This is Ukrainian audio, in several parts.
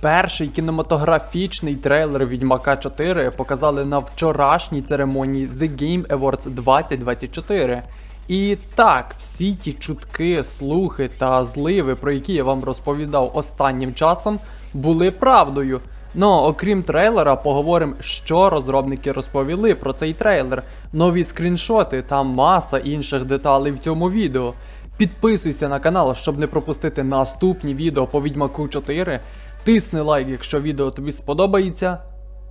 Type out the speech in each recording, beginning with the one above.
Перший кінематографічний трейлер Відьмака 4 показали на вчорашній церемонії The Game Awards 2024. І так, всі ті чутки, слухи та зливи, про які я вам розповідав останнім часом, були правдою. Ну, окрім трейлера, поговоримо, що розробники розповіли про цей трейлер, нові скріншоти та маса інших деталей в цьому відео. Підписуйся на канал, щоб не пропустити наступні відео по Відьмаку 4. Тисни лайк, якщо відео тобі сподобається.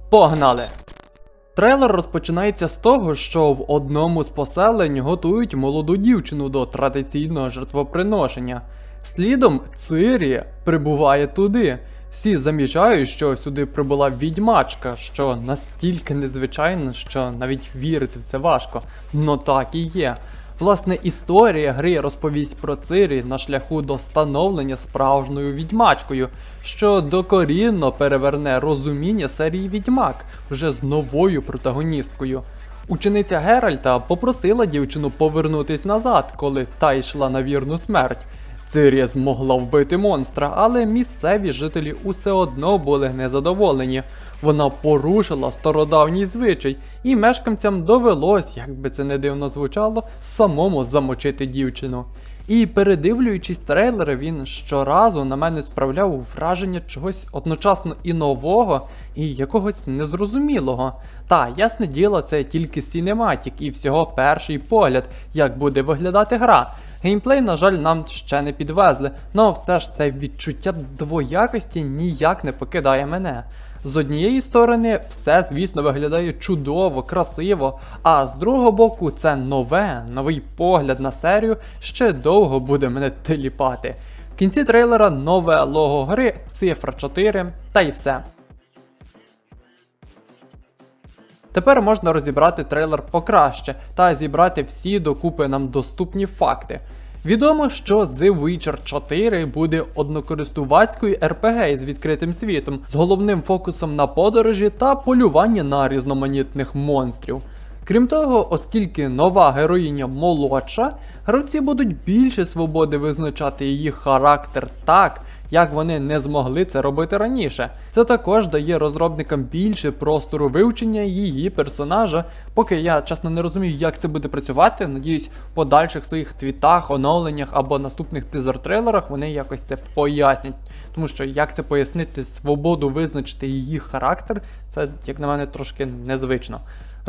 Погнали! Трейлер розпочинається з того, що в одному з поселень готують молоду дівчину до традиційного жертвоприношення. Слідом Цирі прибуває туди. Всі замічають, що сюди прибула відьмачка, що настільки незвичайно, що навіть вірити в це важко. Но так і є. Власне, історія гри розповість про Цирі на шляху до становлення справжньою відьмачкою, що докорінно переверне розуміння серії Відьмак вже з новою протагоністкою. Учениця Геральта попросила дівчину повернутись назад, коли та йшла на вірну смерть. Цирія змогла вбити монстра, але місцеві жителі усе одно були незадоволені. Вона порушила стародавній звичай, і мешканцям довелось, як би це не дивно звучало, самому замочити дівчину. І передивлюючись трейлери, він щоразу на мене справляв враження чогось одночасно і нового, і якогось незрозумілого. Та, ясне діло, це тільки сінематік і всього перший погляд, як буде виглядати гра. Геймплей, на жаль, нам ще не підвезли, але все ж це відчуття двоякості ніяк не покидає мене. З однієї сторони, все, звісно, виглядає чудово, красиво, а з другого боку, це нове, новий погляд на серію ще довго буде мене теліпати. В кінці трейлера нове лого гри, цифра 4, та й все. Тепер можна розібрати трейлер покраще та зібрати всі докупи нам доступні факти. Відомо, що The Witcher 4 буде однокористувацькою RPG з відкритим світом, з головним фокусом на подорожі та полювання на різноманітних монстрів. Крім того, оскільки нова героїня молодша, гравці будуть більше свободи визначати її характер так, як вони не змогли це робити раніше. Це також дає розробникам більше простору вивчення її персонажа, поки я чесно не розумію, як це буде працювати. Надіюсь, в подальших своїх твітах, оновленнях або наступних тизер-трейлерах вони якось це пояснять. Тому що як це пояснити свободу визначити її характер, це, як на мене, трошки незвично.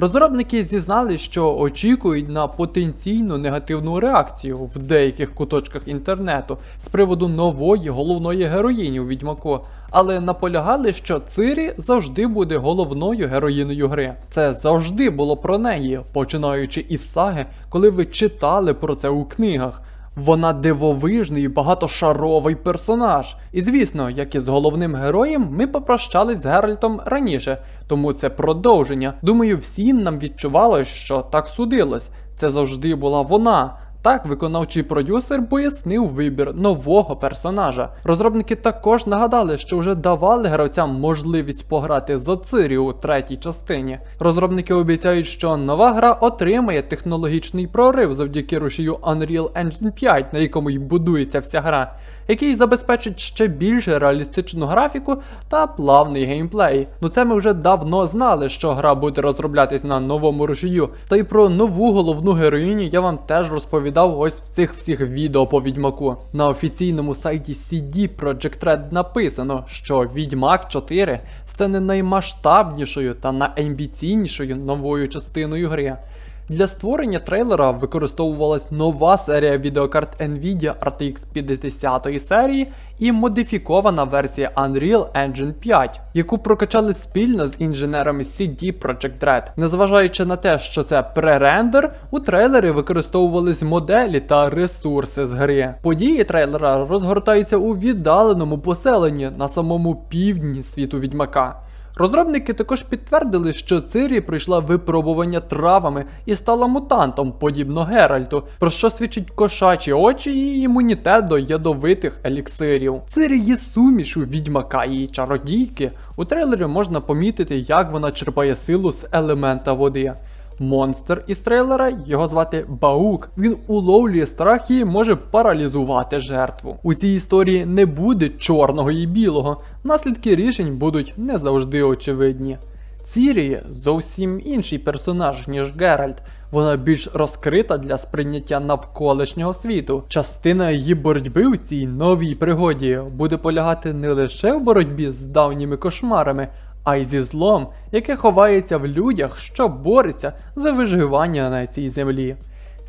Розробники зізнали, що очікують на потенційну негативну реакцію в деяких куточках інтернету з приводу нової головної героїні у Відьмаку, але наполягали, що Цирі завжди буде головною героїною гри. Це завжди було про неї, починаючи із саги, коли ви читали про це у книгах. Вона дивовижний, багатошаровий персонаж. І звісно, як і з головним героєм, ми попрощались з Геральтом раніше, тому це продовження. Думаю, всім нам відчувалось, що так судилось. Це завжди була вона. Так, виконавчий продюсер пояснив вибір нового персонажа. Розробники також нагадали, що вже давали гравцям можливість пограти за Цирі у третій частині. Розробники обіцяють, що нова гра отримає технологічний прорив завдяки рушію Unreal Engine 5, на якому й будується вся гра, який забезпечить ще більш реалістичну графіку та плавний геймплей. Ну це ми вже давно знали, що гра буде розроблятись на новому рушію. Та й про нову головну героїню я вам теж розповідав ось в цих всіх відео по відьмаку. На офіційному сайті CD Projekt Red написано, що Відьмак 4 стане наймасштабнішою та найамбіційнішою новою частиною гри. Для створення трейлера використовувалась нова серія відеокарт Nvidia RTX 50 серії і модифікована версія Unreal Engine 5, яку прокачали спільно з інженерами CD Projekt Red. Незважаючи на те, що це пререндер, у трейлері використовувались моделі та ресурси з гри. Події трейлера розгортаються у віддаленому поселенні на самому півдні світу відьмака. Розробники також підтвердили, що Цирі пройшла випробування травами і стала мутантом, подібно Геральту, про що свідчить кошачі очі і імунітет до ядовитих еліксирів. Цирі є сумішу відьмака і чародійки. У трейлері можна помітити, як вона черпає силу з елемента води. Монстр із трейлера, його звати Баук. Він уловлює страх і може паралізувати жертву. У цій історії не буде чорного і білого. Наслідки рішень будуть не завжди очевидні. Цірі зовсім інший персонаж, ніж Геральт. Вона більш розкрита для сприйняття навколишнього світу. Частина її боротьби у цій новій пригоді буде полягати не лише в боротьбі з давніми кошмарами, а й зі злом, яке ховається в людях, що бореться за виживання на цій землі.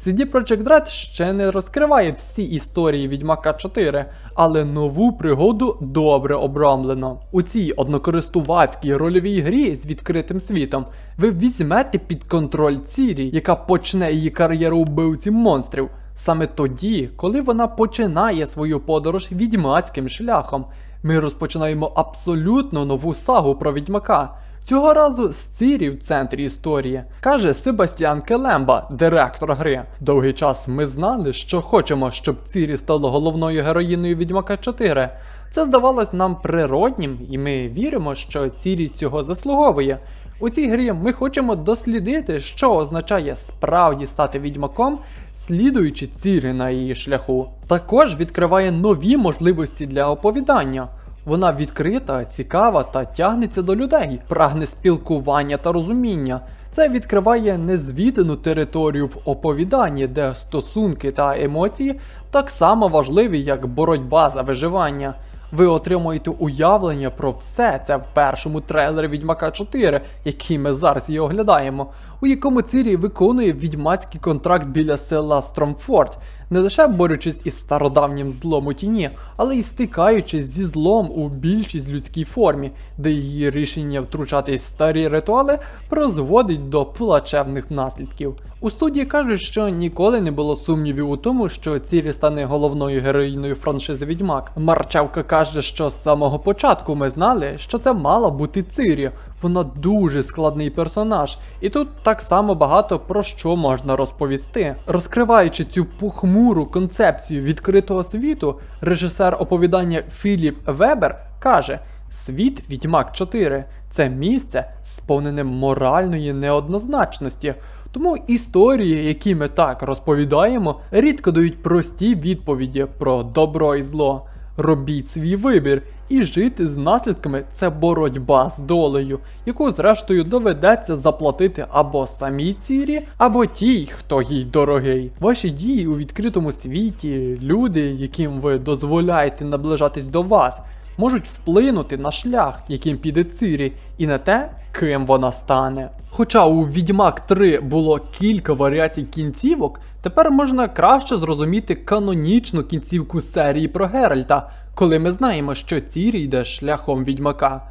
CD Projekt Red ще не розкриває всі історії Відьмака 4, але нову пригоду добре обрамлено. У цій однокористувацькій рольовій грі з відкритим світом ви візьмете під контроль Цірі, яка почне її кар'єру убивці монстрів. Саме тоді, коли вона починає свою подорож відьмацьким шляхом, ми розпочинаємо абсолютно нову сагу про відьмака. Цього разу з Цірі в центрі історії, каже Себастьян Келемба, директор гри. Довгий час ми знали, що хочемо, щоб Цірі стала головною героїною Відьмака 4. Це здавалось нам природнім, і ми віримо, що Цірі цього заслуговує. У цій грі ми хочемо дослідити, що означає справді стати відьмаком, слідуючи цірі на її шляху. Також відкриває нові можливості для оповідання. Вона відкрита, цікава та тягнеться до людей, прагне спілкування та розуміння. Це відкриває незвідану територію в оповіданні, де стосунки та емоції так само важливі, як боротьба за виживання. Ви отримуєте уявлення про все це в першому трейлері Відьмака 4, який ми зараз і оглядаємо, у якому цірі виконує відьмацький контракт біля села Стромфорд, не лише борючись із стародавнім злом у тіні, але й стикаючись зі злом у більшість людській формі, де її рішення втручатись в старі ритуали призводить до плачевних наслідків. У студії кажуть, що ніколи не було сумнівів у тому, що Цірі стане головною героїною франшизи Відьмак. Марчавка каже, що з самого початку ми знали, що це мала бути Цирі. Вона дуже складний персонаж, і тут так само багато про що можна розповісти. Розкриваючи цю похмуру концепцію відкритого світу, режисер оповідання Філіп Вебер каже. Світ Відьмак 4 це місце, сповнене моральної неоднозначності. Тому історії, які ми так розповідаємо, рідко дають прості відповіді про добро і зло. Робіть свій вибір, і жити з наслідками це боротьба з долею, яку зрештою доведеться заплатити або самій цірі, або тій, хто їй дорогий. Ваші дії у відкритому світі, люди, яким ви дозволяєте наближатись до вас можуть вплинути на шлях, яким піде Цирі, і на те, ким вона стане. Хоча у Відьмак 3 було кілька варіацій кінцівок, тепер можна краще зрозуміти канонічну кінцівку серії про Геральта, коли ми знаємо, що Цірі йде шляхом відьмака.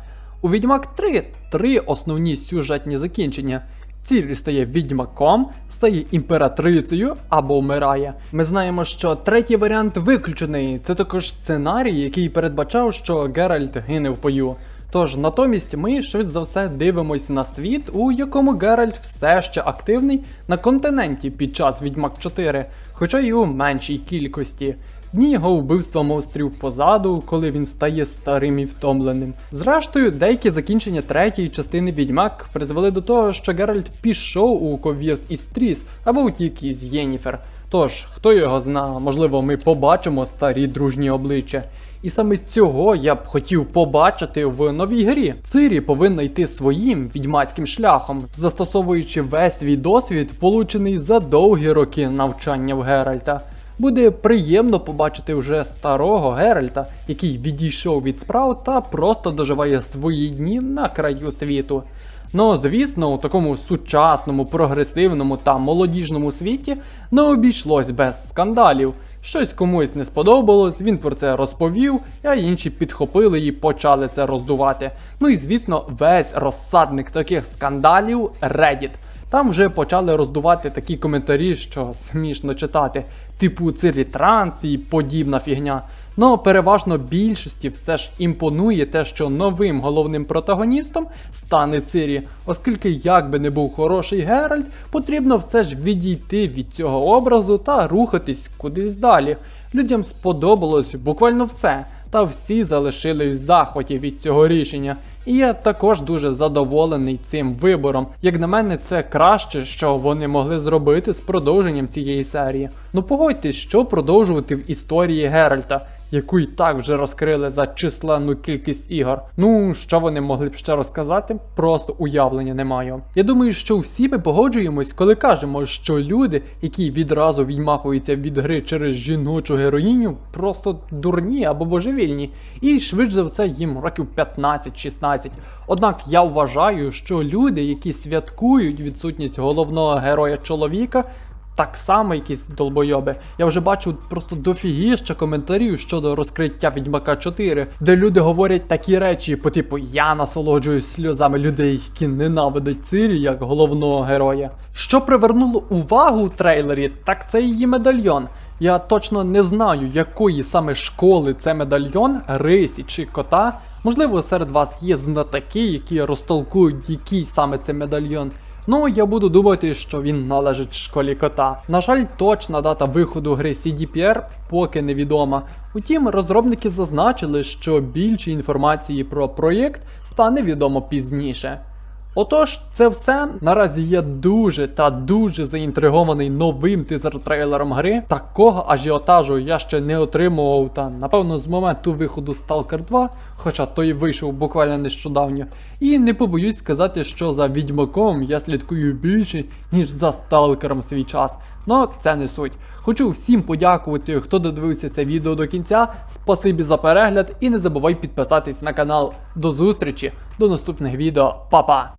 У Відьмак 3 три основні сюжетні закінчення. Цірі стає відьмаком, стає імператрицею або вмирає. Ми знаємо, що третій варіант виключений. Це також сценарій, який передбачав, що Геральт гине в бою. Тож натомість ми швидше за все дивимось на світ, у якому Геральт все ще активний на континенті під час Відьмак 4, хоча й у меншій кількості. Дні його вбивства монстрів позаду, коли він стає старим і втомленим. Зрештою, деякі закінчення третьої частини Відьмак призвели до того, що Геральт пішов у ковірс із Тріс або утік із Єніфер. Тож, хто його зна, можливо, ми побачимо старі дружні обличчя. І саме цього я б хотів побачити в новій грі. Цирі повинна йти своїм відьмацьким шляхом, застосовуючи весь свій досвід, получений за довгі роки навчання в Геральта. Буде приємно побачити вже старого Геральта, який відійшов від справ та просто доживає свої дні на краю світу. Ну, звісно, у такому сучасному, прогресивному та молодіжному світі не обійшлось без скандалів. Щось комусь не сподобалось, він про це розповів, а інші підхопили і почали це роздувати. Ну і звісно, весь розсадник таких скандалів Reddit. Там вже почали роздувати такі коментарі, що смішно читати, типу цирі транс і подібна фігня. Ну переважно більшості все ж імпонує те, що новим головним протагоністом стане Цирі, оскільки, як би не був хороший Геральт, потрібно все ж відійти від цього образу та рухатись кудись далі. Людям сподобалось буквально все. Та всі залишили в захваті від цього рішення. І я також дуже задоволений цим вибором. Як на мене, це краще, що вони могли зробити з продовженням цієї серії. Ну погодьтесь, що продовжувати в історії Геральта, яку і так вже розкрили за численну кількість ігор. Ну, що вони могли б ще розказати, просто уявлення не маю. Я думаю, що всі ми погоджуємось, коли кажемо, що люди, які відразу відмахуються від гри через жіночу героїню, просто дурні або божевільні, і швидше за все їм років 15-16. Однак я вважаю, що люди, які святкують відсутність головного героя чоловіка, так само якісь долбойоби. Я вже бачу просто дофігіща коментарів щодо розкриття Відьмака 4, де люди говорять такі речі, по типу я насолоджуюсь сльозами людей, які ненавидять Цирі як головного героя. Що привернуло увагу в трейлері, так це її медальйон. Я точно не знаю, якої саме школи це медальйон, рисі чи кота. Можливо, серед вас є знатоки, які розтолкують, який саме це медальйон. Ну, я буду думати, що він належить школі кота. На жаль, точна дата виходу гри CDPR поки невідома. Утім, розробники зазначили, що більше інформації про проєкт стане відомо пізніше. Отож, це все. Наразі я дуже та дуже заінтригований новим тизер-трейлером гри. Такого ажіотажу я ще не отримував, та напевно з моменту виходу Stalker 2, хоча той вийшов буквально нещодавно. І не побоюсь сказати, що за відьмаком я слідкую більше, ніж за сталкером свій час. Ну, це не суть. Хочу всім подякувати, хто додивився це відео до кінця. Спасибі за перегляд і не забувай підписатись на канал. До зустрічі, до наступних відео, Па-па!